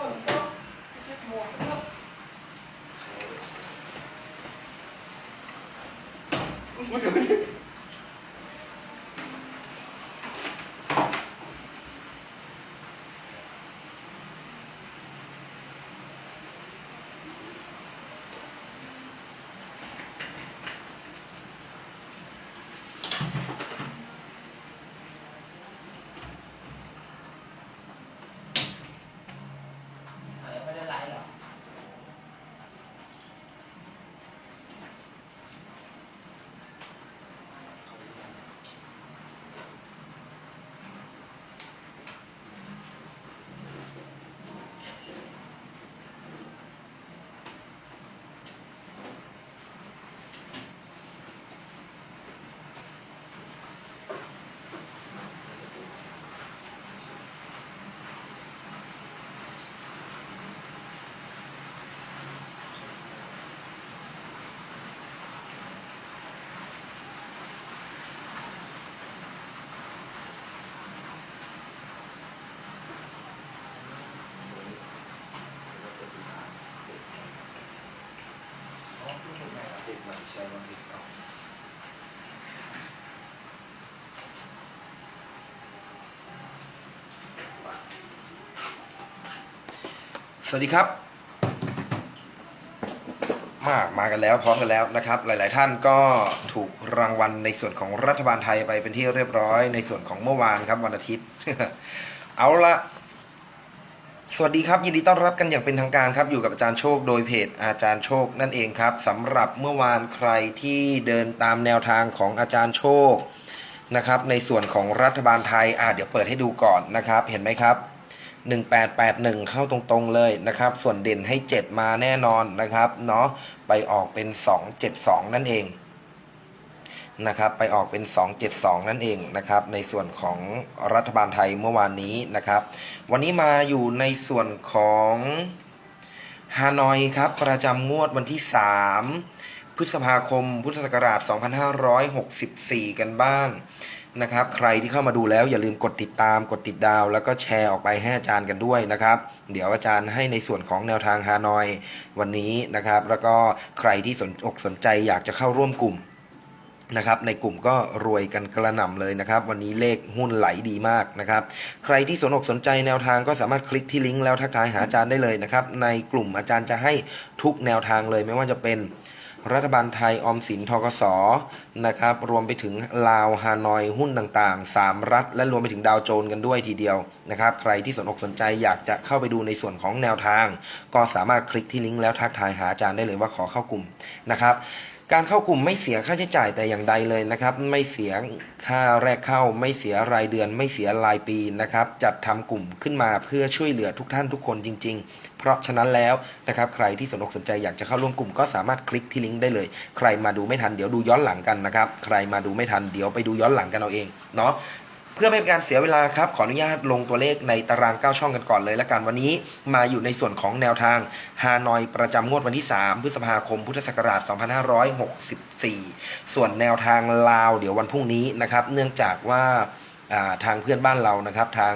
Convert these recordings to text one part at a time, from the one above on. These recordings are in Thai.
ฝนตกเช็ดหมวกครับ อุ๊ยเดี๋ยวนี้ ยังไม่ได้ไลฟ์หรอ ติดมัน ใช้มันติดเอาสวัสดีครับ มามากันแล้วพร้อมกันแล้วนะครับ หลาย ๆ ท่านก็ถูกรางวัลในส่วนของรัฐบาลไทยไปเป็นที่เรียบร้อยในส่วนของเมื่อวานครับวันอาทิตย์ เอาละ วัสดีครับ ยินดีต้อนรับกันอย่างเป็นทางการครับ อยู่กับอาจารย์โชคโดยเพจอาจารย์โชคนั่นเองครับสำหรับเมื่อวานใครที่เดินตามแนวทางของอาจารย์โชคนะครับในส่วนของรัฐบาลไทยอ่าเดี๋ยวเปิดให้ดูก่อนนะครับ เห็นไหมครับ 1881 เข้าตรงๆเลยนะครับ ส่วนเด่นให้ 7 มาแน่นอนนะครับเนาะไปออกเป็น 272 นั่นเอง นะครับไปออกเป็น 272 นั่นเองนะครับในส่วนของรัฐบาลไทยเมื่อวานนี้นะครับ วันนี้มาอยู่ในส่วนของฮานอยครับประจำงวดวันที่ 3 พฤษภาคม พุทธศักราช 2564 กันบ้างนะครับ ใครที่เข้ามาดูแล้วอย่าลืมกดติดตามกดติดดาว แล้วก็แชร์ออกไปให้อาจารย์กันด้วยนะครับ เดี๋ยวอาจารย์ให้ในส่วนของแนวทางฮานอยวันนี้นะครับ แล้วก็ใครที่สนอกสนใจอยากจะเข้าร่วมกลุ่ม นะครับในกลุ่มก็รวยกันกระหน่ำเลยนะครับ วันนี้เลขหุ้นไหลดีมากนะครับ ใครที่สนอกสนใจแนวทางก็สามารถคลิกที่ลิงก์แล้วทักทายหาอาจารย์ได้เลยนะครับ ในกลุ่มอาจารย์จะให้ทุกแนวทางเลยไม่ว่าจะเป็นรัฐบาลไทยออมสินทกสนะครับ รวมไปถึงลาวฮานอยหุ้นต่างๆ 3 รัฐ และรวมไปถึงดาวโจนส์กันด้วยทีเดียวนะครับ ใครที่สนอกสนใจอยากจะเข้าไปดูในส่วนของแนวทาง ก็สามารถคลิกที่ลิงก์แล้วทักทายหาอาจารย์ได้เลยว่าขอเข้ากลุ่มนะครับ การเข้ากลุ่มไม่เสียค่าใช้จ่ายแต่อย่างใดเลยนะครับ ไม่เสียค่าแรกเข้า ไม่เสียรายเดือน ไม่เสียรายปีนะครับ จัดทำกลุ่มขึ้นมาเพื่อช่วยเหลือทุกท่านทุกคนจริง ๆ เพราะฉะนั้นแล้วนะครับ ใครที่สนอกสนใจอยากจะเข้าร่วมกลุ่มก็สามารถคลิกที่ลิงก์ได้เลย ใครมาดูไม่ทันเดี๋ยวดูย้อนหลังกันนะครับ ใครมาดูไม่ทันเดี๋ยวไปดูย้อนหลังกันเอาเองเนาะ เพื่อไม่เป็นการเสียเวลาครับ ขออนุญาตลงตัวเลขในตาราง 9 ช่องกันก่อนเลยละกันวันนี้มาอยู่ในส่วนของแนวทางฮานอยประจำงวดวันที่ 3 พฤษภาคม พุทธศักราช 2564 ส่วนแนวทางลาวเดี๋ยววันพรุ่งนี้นะครับ เนื่องจากว่าอ่า ทางเพื่อนบ้านเรานะครับ ทาง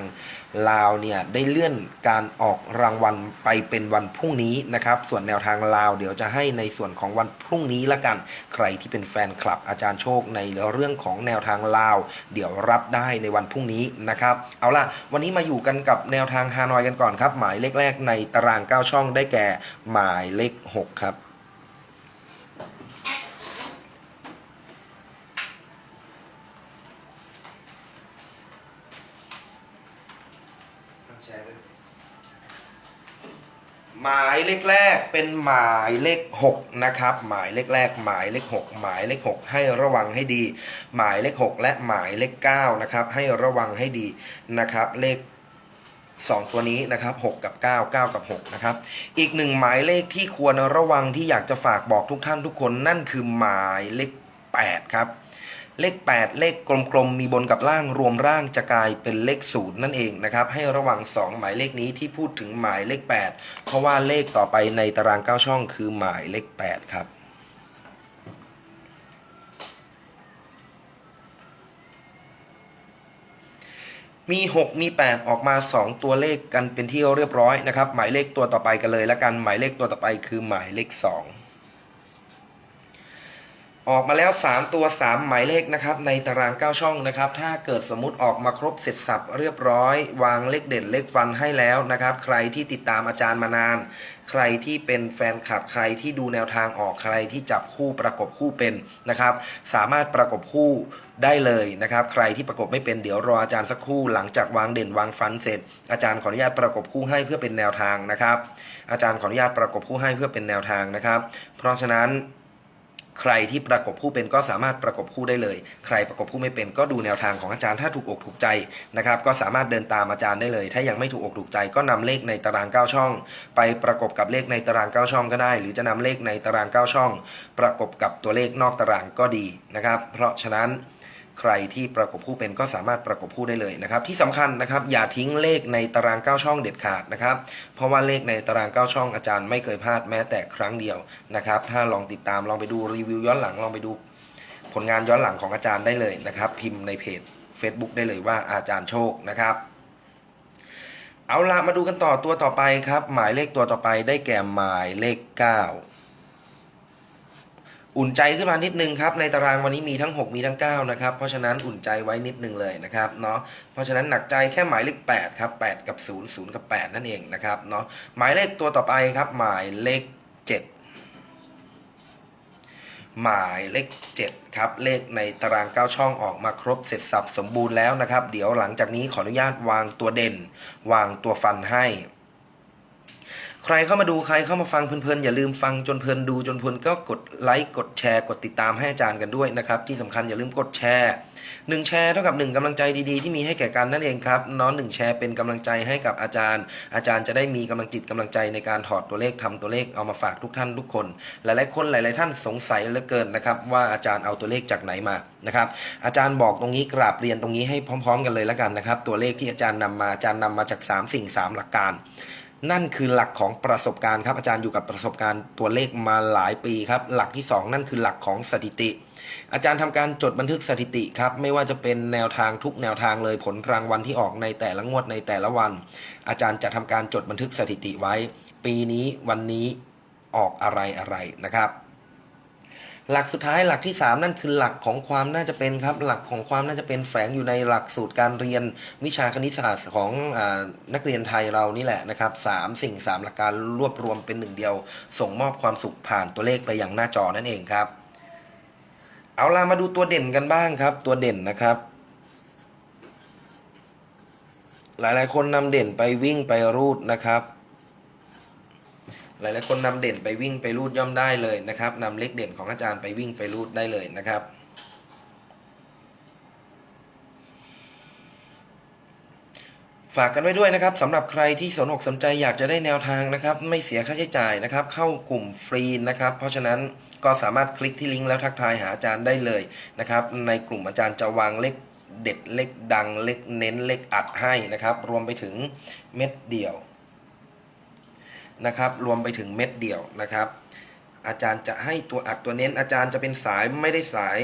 ลาวเนี่ยได้เลื่อนการออกรางวัลไปเป็นวันพรุ่งนี้นะครับ ส่วนแนวทางลาวเดี๋ยวจะให้ในส่วนของวันพรุ่งนี้ละกัน ใครที่เป็นแฟนคลับอาจารย์โชคในเรื่องของแนวทางลาว เดี๋ยวรับได้ในวันพรุ่งนี้นะครับ เอาล่ะ วันนี้มาอยู่กันกับแนวทางฮานอยกันก่อนครับ หมายเลขแรกในตาราง 9 ช่องได้แก่หมายเลข 6 ครับ หมายเลขแรกเป็นหมายเลข 6 นะครับ หมายเลขแรกหมายเลข 6 หมายเลข 6 ให้ระวังให้ดี หมายเลข 6 และหมายเลข9นะครับให้ระวังให้ดีนะครับเลข2 ตัวนี้นะครับ6กับ 9 9 กับ 6 นะครับ อีกหนึ่งหมายเลขที่ควรระวังที่อยากจะฝากบอกทุกท่านทุกคนนั่นคือหมายเลข 8 ครับ เลข 8 เลขกลมๆมีบนกับล่างรวมร่างจะกลายเป็นเลขศูนย์นั่นเองนะครับให้ระวัง 2 หมายเลขนี้ที่พูดถึงหมายเลข 8 เพราะว่าเลขต่อไปในตาราง 9 ช่องคือหมายเลข 8 ครับมี 6 มี 8 ออกมา 2 ตัวเลขกันเป็นที่เรียบร้อยนะครับ หมายเลขตัวต่อไปกันเลย แล้วกันหมายเลขตัวต่อไปคือหมายเลข 2 ออกมาแล้ว 3 ตัว 3 หมายเลขนะครับในตาราง 9 ช่องนะครับ ถ้าเกิดสมมติออกมาครบเสร็จสับเรียบร้อย วางเลขเด่นเลขฟันให้แล้วนะครับ ใครที่ติดตามอาจารย์มานาน ใครที่เป็นแฟนคลับใครที่ดูแนวทางออกใครที่จับคู่ประกบคู่เป็นนะครับ สามารถประกบคู่ได้เลยนะครับ ใครที่ประกบไม่เป็นเดี๋ยวรออาจารย์สักครู่หลังจากวางเด่นวางฟันเสร็จ อาจารย์ขออนุญาตประกบคู่ให้เพื่อเป็นแนวทางนะครับ อาจารย์ขออนุญาตประกบคู่ให้เพื่อเป็นแนวทางนะครับ เพราะฉะนั้น ใครที่ประกบคู่เป็นก็สามารถประกบคู่ได้เลย ใครประกบคู่ไม่เป็นก็ดูแนวทางของอาจารย์ถ้าถูกอกถูกใจนะครับก็สามารถเดินตามอาจารย์ได้เลย ถ้ายังไม่ถูกอกถูกใจก็นำเลขในตาราง 9 ช่อง ไปประกบกับเลขในตาราง 9 ช่องก็ได้ หรือจะนำเลขในตาราง 9 ช่อง ประกบกับตัวเลขนอกตารางก็ดีนะครับ เพราะฉะนั้น ใครที่ประกบคู่เป็นก็สามารถประกบคู่ได้เลยนะครับ ที่สำคัญนะครับ อย่าทิ้งเลขในตาราง 9 ช่องเด็ดขาดนะครับ เพราะว่าเลขในตาราง 9 ช่องอาจารย์ไม่เคยพลาดแม้แต่ครั้งเดียวนะครับ ถ้าลองติดตามลองไปดูรีวิวย้อนหลังลองไปดู ผลงานย้อนหลังของอาจารย์ได้เลยนะครับ พิมพ์ในเพจ Facebook ได้เลยว่าอาจารย์โชคนะครับเอาละมาดูกันต่อตัวต่อไปครับ หมายเลขตัวต่อไปได้แก่หมายเลข 9 อุ่นใจขึ้นมานิดนึงครับในตารางวันนี้มีทั้ง 6 มีทั้ง 9 นะครับ เพราะฉะนั้นอุ่นใจไว้นิดนึงเลยนะครับเนาะเพราะฉะนั้นหนักใจแค่หมายเลข8ครับ8 กับ 0 0 กับ 8 นั่นเองนะครับเนาะหมายเลขตัวต่อไปครับหมายเลข 7 หมายเลข 7 ครับ เลขในตาราง 9 ช่องออกมาครบเสร็จสับสมบูรณ์แล้วนะครับ เดี๋ยวหลังจากนี้ขออนุญาตวางตัวเด่น วางตัวฟันให้ ใครเข้ามาดูใครเข้ามาฟังเพลินๆอย่าลืมฟังจนเพลินดูจนเพลินก็กดไลค์กดแชร์ กดติดตามให้อาจารย์กันด้วยนะครับ ที่สำคัญอย่าลืมกดแชร์หนึ่งแชร์เท่ากับหนึ่งกำลังใจดีๆที่มีให้แก่กันนั่นเองครับน้องหนึ่งแชร์เป็นกำลังใจให้กับอาจารย์ อาจารย์จะได้มีกำลังจิตกำลังใจในการถอดตัวเลขทำตัวเลขเอามาฝากทุกท่านทุกคน หลายๆคนหลายๆท่านสงสัยเหลือเกินนะครับว่าอาจารย์เอาตัวเลขจากไหนมานะครับอาจารย์บอกตรงนี้กราบเรียนตรงนี้ให้พร้อม ๆ กันเลยแล้วกันนะครับตัวเลขที่อาจารย์นำมาอาจารย์นำมาจากสามสิ่งสามหลักการ นั่นคือหลักของประสบการณ์ครับอาจารย์อยู่กับประสบการณ์ตัวเลขมาหลายปีครับ หลักที่ 2 นั่นคือหลักของสถิติ อาจารย์ทำการจดบันทึกสถิติครับ ไม่ว่าจะเป็นแนวทางทุกแนวทางเลยผลรางวัลที่ออกในแต่ละงวดในแต่ละวัน อาจารย์จะทำการจดบันทึกสถิติไว้ ปีนี้วันนี้ออกอะไรอะไรนะครับ หลักสุดท้ายหลักที่ 3 นั่นคือหลักของความน่าจะเป็นครับ หลักของความน่าจะเป็นแฝงอยู่ในหลักสูตรการเรียนวิชาคณิตศาสตร์ของอนักเรียนไทยเรานี่แหละนะครับสามสิ่งสามหลักการรวบรวมเป็นหนึ่งเดียว ส่งมอบความสุขผ่านตัวเลขไปยังหน้าจอนั่นเองครับ เอาล่ะมาดูตัวเด่นกันบ้างครับ ตัวเด่นนะครับหลาย ๆ คนนำเด่นไปวิ่งไปรูดนะครับ หลายๆคนนำเด่นไปวิ่งไปรูดย่อมได้เลยนะครับนำเลขเด่นของอาจารย์ไปวิ่งไปรูดได้เลยนะครับฝากกันไว้ด้วยนะครับสำหรับใครที่สนอกสนใจอยากจะได้แนวทางนะครับ ไม่เสียค่าใช้จ่ายนะครับ เข้ากลุ่มฟรีนะครับ เพราะฉะนั้นก็สามารถคลิกที่ลิงก์แล้วทักทายหาอาจารย์ได้เลยนะครับ ในกลุ่มอาจารย์จะวางเลขเด็ดเลขดังเลขเน้นเลขอัดให้นะครับ รวมไปถึงเม็ดเดี่ยว นะครับ รวมไปถึงเม็ดเดี่ยวนะครับ อาจารย์จะให้ตัวอัดตัวเน้น อาจารย์จะเป็นสายไม่ได้สาย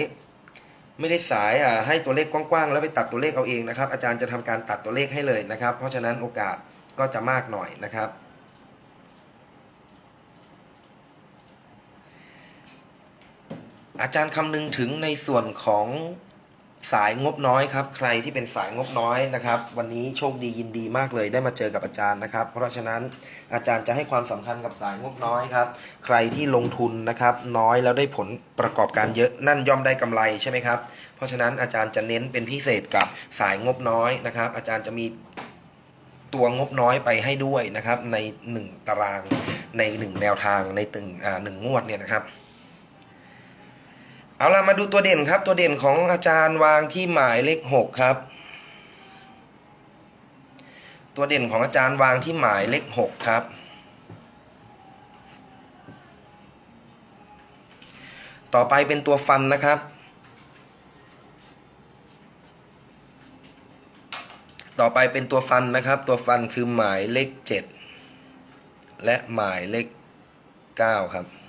ไม่ได้สายอ่าให้ตัวเลขกว้างๆแล้วไปตัดตัวเลขเอาเองนะครับ อาจารย์จะทำการตัดตัวเลขให้เลยนะครับ เพราะฉะนั้นโอกาสก็จะมากหน่อยนะครับอาจารย์คำนึงถึงในส่วนของ สายงบน้อยครับ ใครที่เป็นสายงบน้อยนะครับ วันนี้โชคดียินดีมากเลยได้มาเจอกับอาจารย์นะครับ เพราะฉะนั้นอาจารย์จะให้ความสำคัญกับสายงบน้อยครับ ใครที่ลงทุนนะครับ น้อยแล้วได้ผลประกอบการเยอะนั่นย่อมได้กำไรใช่ไหมครับ เพราะฉะนั้นอาจารย์จะเน้นเป็นพิเศษกับสายงบน้อยนะครับ อาจารย์จะมีตัวงบน้อยไปให้ด้วยนะครับ ในหนึ่งตารางในหนึ่งแนวทางในตึงหนึ่งงวดเนี่ยนะครับ เอาล่ะมาดูตัวเด่นครับ ตัวเด่นของอาจารย์วางที่หมายเลขหกครับ ตัวเด่นของอาจารย์วางที่หมายเลขหกครับ ต่อไปเป็นตัวฟันนะครับ ต่อไปเป็นตัวฟันนะครับ ตัวฟันคือหมายเลขเจ็ดและหมายเลขเก้าครับ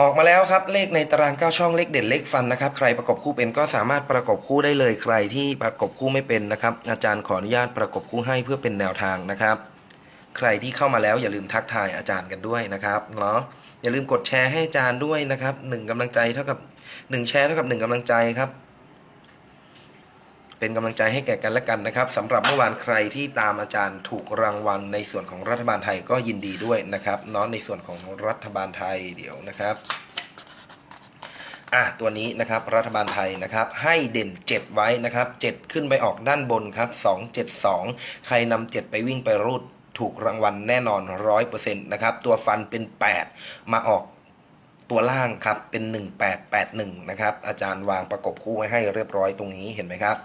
ออกมาแล้วครับเลขในตาราง 9 ช่องเลขเด่นเลขฟันนะครับ ใครประกบคู่เป็นก็สามารถประกบคู่ได้เลยใครที่ประกบคู่ไม่เป็นนะครับ อาจารย์ขออนุญาตประกบคู่ให้เพื่อเป็นแนวทางนะครับ ใครที่เข้ามาแล้วอย่าลืมทักทายอาจารย์กันด้วยนะครับเนาะอย่าลืมกดแชร์ให้อาจารย์ด้วยนะครับหนึ่งกำลังใจเท่ากับหนึ่งแชร์เท่ากับหนึ่งกำลังใจครับ เป็นกำลังใจให้แก่กันและกันนะครับสำหรับเมื่อวานใครที่ตามอาจารย์ถูกรางวัลในส่วนของรัฐบาลไทยก็ยินดีด้วยนะครับเนาะในส่วนของรัฐบาลไทยเดี๋ยวนะครับอะตัวนี้นะครับรัฐบาลไทยนะครับให้เด่น 7 ไว้นะครับ 7 ขึ้นไปออกด้านบนครับ 2 7 2 ใครนำ7ไปวิ่งไปรูดถูกรางวัลแน่นอน 100%นะครับ ตัวฟันเป็น 8 มาออก ตัวล่างครับเป็น 1881 นะครับ อาจารย์วางประกบคู่ไว้ให้เรียบร้อยตรงนี้เห็นไหมครับ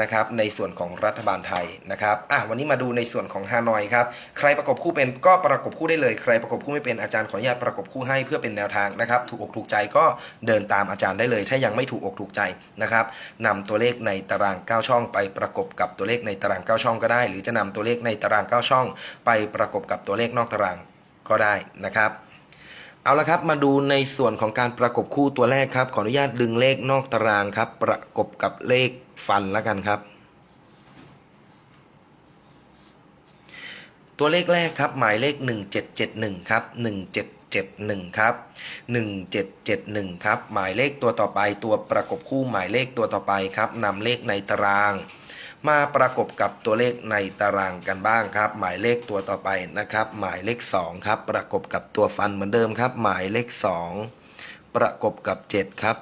นะครับ ในส่วนของรัฐบาลไทยนะครับอะวันนี้มาดูในส่วนของฮานอยครับ ใครประกบคู่เป็นก็ประกบคู่ได้เลย ใครประกบคู่ไม่เป็นอาจารย์ขออนุญาตประกบคู่ให้เพื่อเป็นแนวทางนะครับ ถูกอกถูกใจก็เดินตามอาจารย์ได้เลย ถ้ายังไม่ถูกอกถูกใจนะครับนำตัวเลขในตาราง 9 ช่อง ไปประกบกับตัวเลขในตาราง 9 ช่องก็ได้ หรือจะนำตัวเลขในตาราง 9 ช่อง ไปประกบกับตัวเลขนอกตารางก็ได้นะครับ เอาละครับมาดูในส่วนของการประกบคู่ตัวแรกครับ ขออนุญาตดึงเลขนอกตารางครับ ประกบกับเลขฟันแล้วกันครับ ตัวเลขแรกครับ หมายเลข 1771ครับ1771ครับ1771ครับหมายเลขตัวต่อไปตัวประกบคู่หมายเลขตัวต่อไปครับนำเลขในตาราง มาประกบกับตัวเลขในตารางกันบ้างครับ หมายเลขตัวต่อไปนะครับ หมายเลข 2 ครับ ประกบกับตัวฟันเหมือนเดิมครับ หมายเลข 2 ประกบกับ 7 ครับ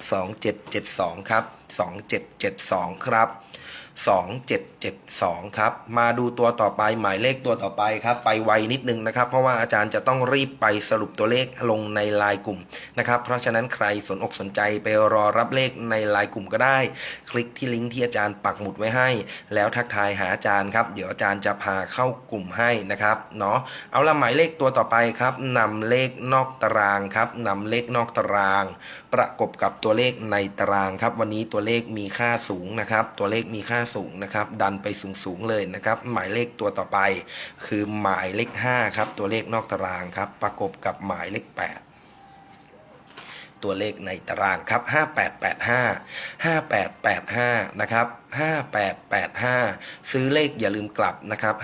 2772 ครับ 2772 ครับ 2772 ครับ มาดูตัวต่อไปหมายเลขตัวต่อไปครับ ไปไวนิดนึงนะครับ เพราะว่าอาจารย์จะต้องรีบไปสรุปตัวเลขลงในไลน์กลุ่มนะครับ เพราะฉะนั้นใครสนอกสนใจไปรอรับเลขในไลน์กลุ่มก็ได้ คลิกที่ลิงก์ที่อาจารย์ปักหมุดไว้ให้ แล้วทักทายหาอาจารย์ครับ เดี๋ยวอาจารย์จะพาเข้ากลุ่มให้นะครับ เนาะ เอาละหมายเลขตัวต่อไปครับนำเลขนอกตารางครับนำเลขนอกตาราง ประกบกับตัวเลขในตารางครับ วันนี้ตัวเลขมีค่าสูงนะครับ ตัวเลขมีค่าสูงนะครับ ดันไปสูงๆเลยนะครับ หมายเลขตัวต่อไป คือหมายเลข5ครับ ตัวเลขนอกตารางครับ ประกบกับหมายเลข 8 ตัวเลขในตารางครับ 5885 5885 นะครับ 5885 ซื้อเลขอย่าลืมกลับนะครับ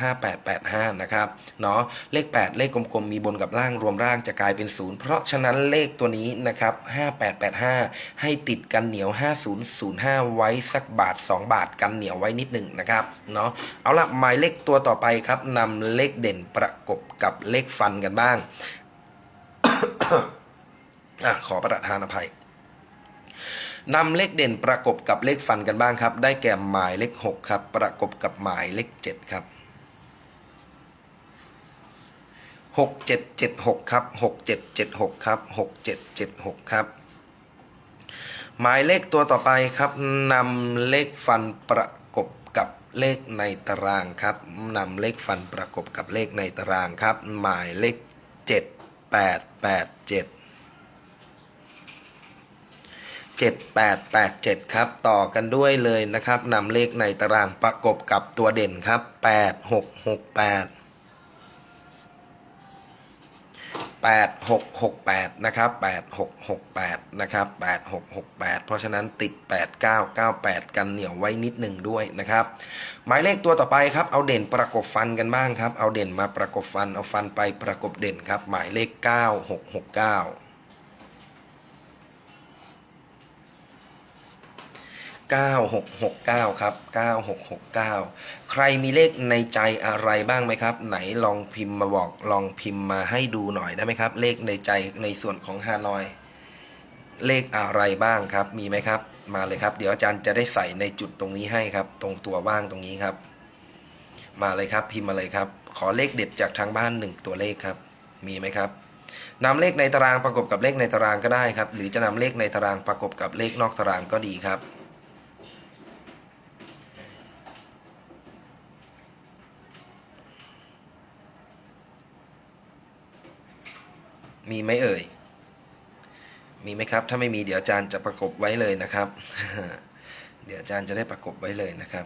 5885 นะครับเนาะเลข 8 เลขกลมๆ มีบนกับล่างรวมร่างจะกลายเป็นศูนย์เพราะฉะนั้นเลขตัวนี้นะครับ 5885 ให้ติดกันเหนียว 5005 ไว้สักบาท 2 บาทกันเหนียวไว้นิดหนึ่งนะครับเนาะเอาละหมายเลขตัวต่อไปครับนำเลขเด่นประกบกับเลขฟันกันบ้าง อะขอประทานอภัยนำเลขเด่นประกบกับเลขฟันกันบ้างครับ ได้แก่หมายเลข 6 ครับ ประกบกับหมายเลข 7 ครับ 6776 ครับ 6776 ครับ 6776 ครับ หมายเลขตัวต่อไปครับนำเลขฟันประกบกับเลขในตารางครับนำเลขฟันประกบกับเลขในตารางครับ หมายเลข 7887 7887 ครับ ต่อกันด้วยเลยนะครับนำเลขในตารางประกบกับตัวเด่นครับ 8668 8668 นะครับ 8668 นะครับ 8668 เพราะฉะนั้นติด 8998 กันเหนียวไว้นิดหนึ่งด้วยนะครับ หมายเลขตัวต่อไปครับ เอาเด่นประกบฟันกันบ้างครับ เอาเด่นมาประกบฟัน เอาฟันไปประกบเด่นครับ หมายเลข 9669 9669 ครับ 9669 ใครมีเลขในใจอะไรบ้างไหมครับ ไหนลองพิมพ์มาบอกลองพิมพ์มาให้ดูหน่อยได้ไหมครับ เลขในใจในส่วนของฮานอย เลขอะไรบ้างครับ มีไหมครับ มาเลยครับ เดี๋ยวอาจารย์จะได้ใส่ในจุดตรงนี้ให้ครับ ตรงตัวว่างตรงนี้ครับ มาเลยครับ พิมพ์มาเลยครับ ขอเลขเด็ดจากทางบ้านหนึ่งตัวเลขครับ มีไหมครับนำเลขในตารางประกบกับเลขในตารางก็ได้ครับ หรือจะนำเลขในตารางประกบกับเลขนอกตารางก็ดีครับ มีไหมเอ่ย มีไหมครับ ถ้าไม่มีเดี๋ยวอาจารย์จะประกบไว้เลยนะครับ เดี๋ยวอาจารย์จะได้ประกบไว้เลยนะครับ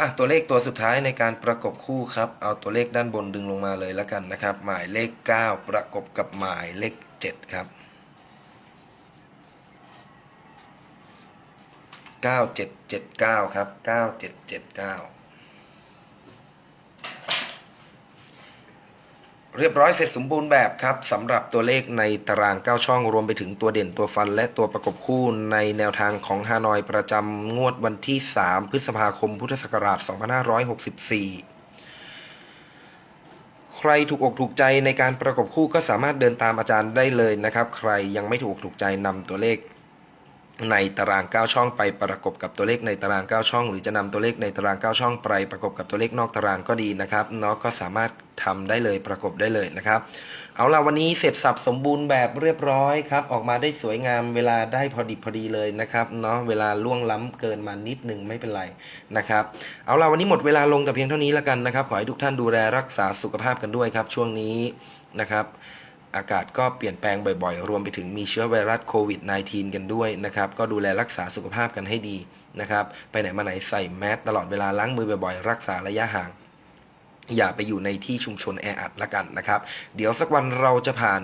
อะตัวเลขตัวสุดท้ายในการประกบคู่ครับ เอาตัวเลขด้านบนดึงลงมาเลยแล้วกันนะครับ หมายเลข 9 ประกบกับหมายเลข 7 ครับ 9779ครับ9779เรียบร้อยเสร็จสมบูรณ์แบบครับสำหรับตัวเลขในตาราง 9 ช่องรวมไปถึงตัวเด่นตัวฟัน และตัวประกบคู่ในแนวทางของฮานอยประจำงวดวันที่ 3 พฤษภาคมพุทธศักราช 2564 ใครถูกอกถูกใจในการประกบคู่ก็สามารถเดินตามอาจารย์ได้เลยนะครับ ใครยังไม่ถูกถูกใจนำตัวเลข ในตาราง 9 ช่องไปประกบกับตัวเลขในตาราง 9 ช่อง หรือจะนำตัวเลขในตาราง 9 ช่องไปประกบกับตัวเลขนอกตารางก็ดีนะครับเนาะก็สามารถทำได้เลยประกบได้เลยนะครับ เอาล่ะวันนี้เสร็จสับสมบูรณ์แบบเรียบร้อยครับ ออกมาได้สวยงามเวลาได้พอดิบพอดีเลยนะครับเนาะเวลาล่วงล้ำเกินมานิดหนึ่งไม่เป็นไรนะครับ เอาล่ะวันนี้หมดเวลาลงแต่เพียงเท่านี้แล้วกันนะครับ ขอให้ทุกท่านดูแลรักษาสุขภาพกันด้วยครับ ช่วงนี้นะครับ อากาศก็เปลี่ยนแปลงบ่อยๆ รวมไปถึงมีเชื้อไวรัสโควิด -19 กันด้วยนะครับ ก็ดูแลรักษาสุขภาพกันให้ดีนะครับ ไปไหนมาไหนใส่แมสตลอดเวลาล้างมือบ่อยๆ รักษาระยะห่าง อย่าไปอยู่ในที่ชุมชนแออัดละกันนะครับ เดี๋ยวสักวันเราจะผ่าน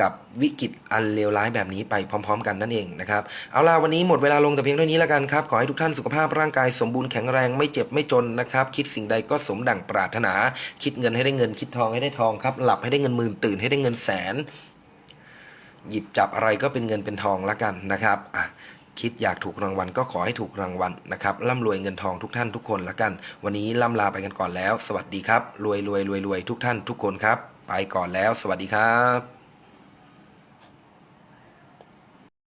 กับวิกฤตอันเลวร้ายแบบนี้ไปพร้อม ๆ กันนั่นเองนะครับ เอาล่ะวันนี้หมดเวลาลงแต่เพียงเท่านี้แล้วกันครับ ขอให้ทุกท่านสุขภาพร่างกายสมบูรณ์แข็งแรงไม่เจ็บไม่จนนะครับ คิดสิ่งใดก็สมดั่งปรารถนา คิดเงินให้ได้เงินคิดทองให้ได้ทองครับ หลับให้ได้เงินหมื่นตื่นให้ได้เงินแสน หยิบจับอะไรก็เป็นเงินเป็นทองละกันนะครับอะ คิดอยากถูกรางวัลก็ขอให้ถูกรางวัลนะครับร่ำรวยเงินทองทุกท่านทุกคนละกัน วันนี้ล่ำลาไปกันก่อนแล้ว สวัสดีครับ รวยรวยรวยรวยทุกท่านทุกคนครับ ไปก่อนแล้ว สวัสดีครับ